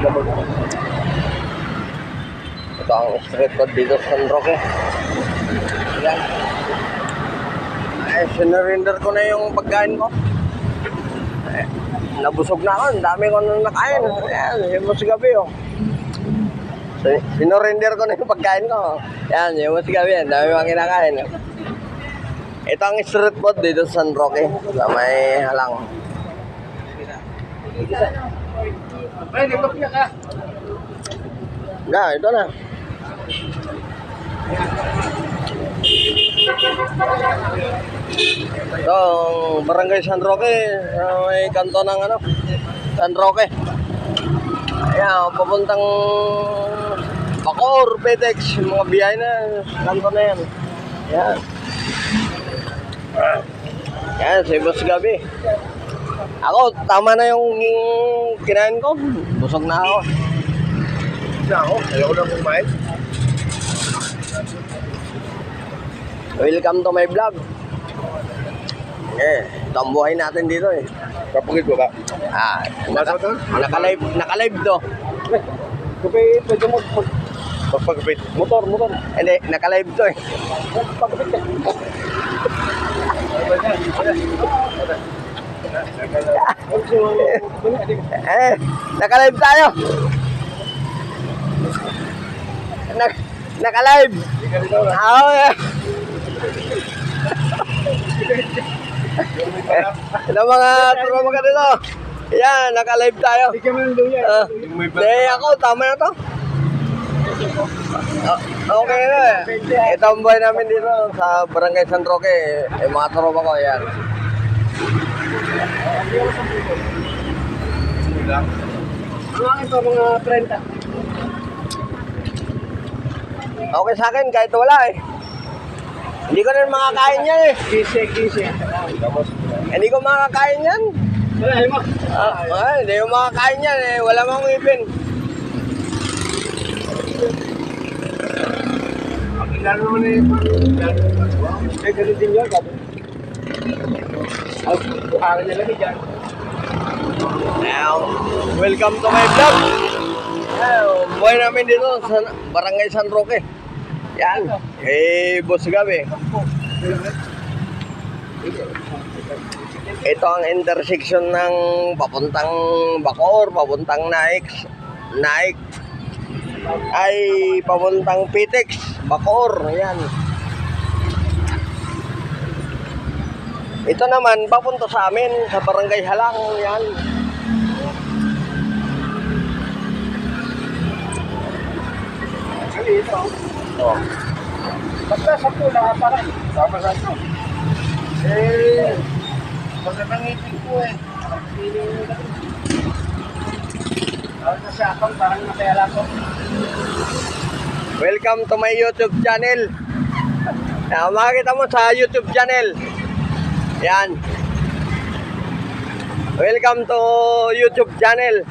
Ito ang street food dito sa San Roque. Yan. Ay, sinurrender ko na yung pagkain ko. Eh, nabusog na ako. Ang dami ko na nakain. Ayan, yung mas gabi oh. Si- Sinurrender ko na yung pagkain ko. Yan, yung mas gabi. Ang dami mga kinakain. Ito ang street food dito sa San Roque. Sa may halang. Ay, di ba ka? Na, ito na. Ito, ang Barangay San Roque, sa may kanto ng ano, San Roque. Ayan, papuntang Bacoor, Petex, mga biyahe na, kanto yan. Sa Ibos Gabi. Ako, tama na yung kinain ko. Busog na ako. Isa ako, ayaw na kumain. Welcome to my vlog. Eh, ito ang buhay natin dito eh. Kapagid ko ba? Ah, naka, naka-live, naka-live to. Kapag pwede mo mag... Pagpagpit. Motor, motor. Hindi, naka-live to eh. Pagpagpit ka. Eh, naka-live tayo. Nak naka-live. Oo, eh. Ito mga tropa ka dito. Yan, naka-live tayo. Ah, Hindi, ako, tama na to. Ah, okay na eh. Ito ang buhay namin dito sa Barangay San Roque. Eh, mga tropa ko, yan. Ano ang ito mga 30? Okay sa akin, kahit wala eh. Hindi ko na makakain yan eh. Kise, kise. Hindi ko makakain yan. Wala, mo. Ah, ah, hindi ko makakain yan eh. Wala mang ngipin. Ang ilalo naman eh. Eh, ganun din yun. Gabi. Ay, buharin nila ni dyan. Now, welcome to my vlog. Now, buhay namin dito sa Barangay San Roque. Yan. Eh, Boss Gabi. Ito ang intersection ng papuntang Bacoor, papuntang Naik, Naik, ay papuntang Pitex, Bacoor, yan. Ito naman, papunta sa amin, sa Barangay Halang, yan. Ano ito? Oh. Basta sa pula, parang sama sa ito. Eh, magandang ngipin ko eh. Feeling mo na. Parang nasa akong, parang nakayala ko. Welcome to my YouTube channel. Ah, makikita mo sa YouTube channel. Yan. Welcome to YouTube channel.